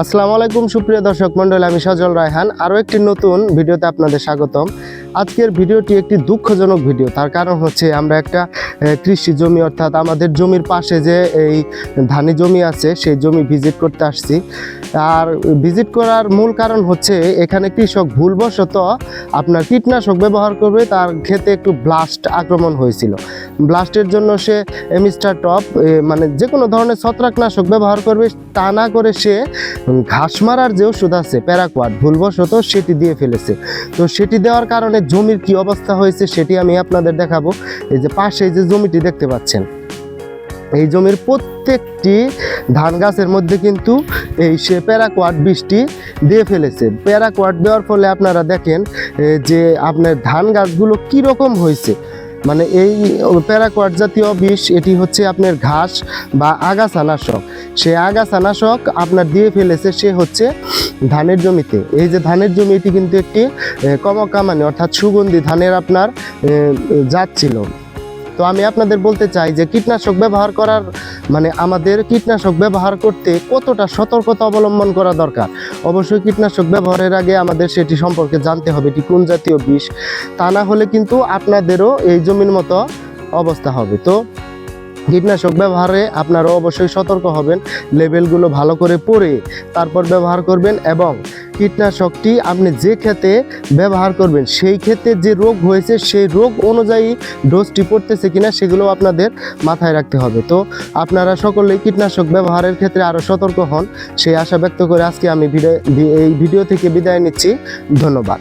আসসালামু আলাইকুম সুপ্রিয় দর্শক মণ্ডল আমি সজল রায়হান। আরও একটি নতুন ভিডিওতে আপনাদের স্বাগতম। আজকের ভিডিওটি একটি দুঃখজনক ভিডিও। তার কারণ হচ্ছে আমরা একটা কৃষি জমি, অর্থাৎ আমাদের জমির পাশে যে এই ধানি জমি আছে, সেই জমি ভিজিট করতে আসছি। আর ভিজিট করার মূল কারণ হচ্ছে এখানে কৃষক ভুলবশত আপনার কীটনাশক ব্যবহার করবে, তার ক্ষেতে একটু ব্লাস্ট আক্রমণ হয়েছিল। ব্লাস্টের জন্য সে এমিস্টার টপ মানে যে কোনো ধরনের ছত্রাকনাশক ব্যবহার করবে, তা না করে সে ঘাস মারার যে ওষুধ আছে প্যারাকোয়াট ভুলবশত সেটি দিয়ে ফেলেছে। তো সেটি দেওয়ার কারণে জমির কি অবস্থা হয়েছে সেটি আমি আপনাদের দেখাবো। এই যে পাশে যে জমিটি দেখতে পাচ্ছেন, এই জমির প্রত্যেকটি ধান গাছের মধ্যে কিন্তু এই সে প্যারাকোয়াট বৃষ্টি দিয়ে ফেলেছে। প্যারাকোয়াট দেওয়ার ফলে আপনারা দেখেন যে আপনার ধান গাছগুলো কীরকম হয়েছে। মানে এই প্যারাকোয়াট জাতীয় বিষ, এটি হচ্ছে আপনার ঘাস বা আগাছানাশক। সে আগাছানাশক আপনার দিয়ে ফেলেছে সে হচ্ছে ধানের জমিতে। এই যে ধানের জমি এটি কিন্তু একটি কমকা কমকামানি অর্থাৎ সুগন্ধি ধানের আপনার জাত ছিল। তো আমি আপনাদের বলতে চাই যে কীটনাশক ব্যবহার করার মানে আমাদের কীটনাশক ব্যবহার করতে কতটা সতর্কতা অবলম্বন করা দরকার? অবশ্যই কীটনাশক ব্যবহারের আগে আমাদের সেটি সম্পর্কে জানতে হবে এটি কোন জাতীয় বিষ, তা না হলে কিন্তু আপনাদেরও এই জমির মতো অবস্থা হবে। তো কীটনাশক ব্যবহারে আপনারা অবশ্যই সতর্ক হবেন, লেবেলগুলো ভালো করে পড়ে তারপর ব্যবহার করবেন এবং কীটনাশকটি আপনি যে ক্ষেতে ব্যবহার করবেন, সেই ক্ষেত্রে যে রোগ হয়েছে, সেই রোগ অনুযায়ী ডোজটি পড়তেছে কিনা সেগুলো আপনাদের মাথায় রাখতে হবে। তো আপনারা সকলেই কীটনাশক ব্যবহারের ক্ষেত্রে আরও সতর্ক হন, সেই আশা ব্যক্ত করে আজকে আমি ভিডিও, এই ভিডিও থেকে বিদায় নিচ্ছি। ধন্যবাদ।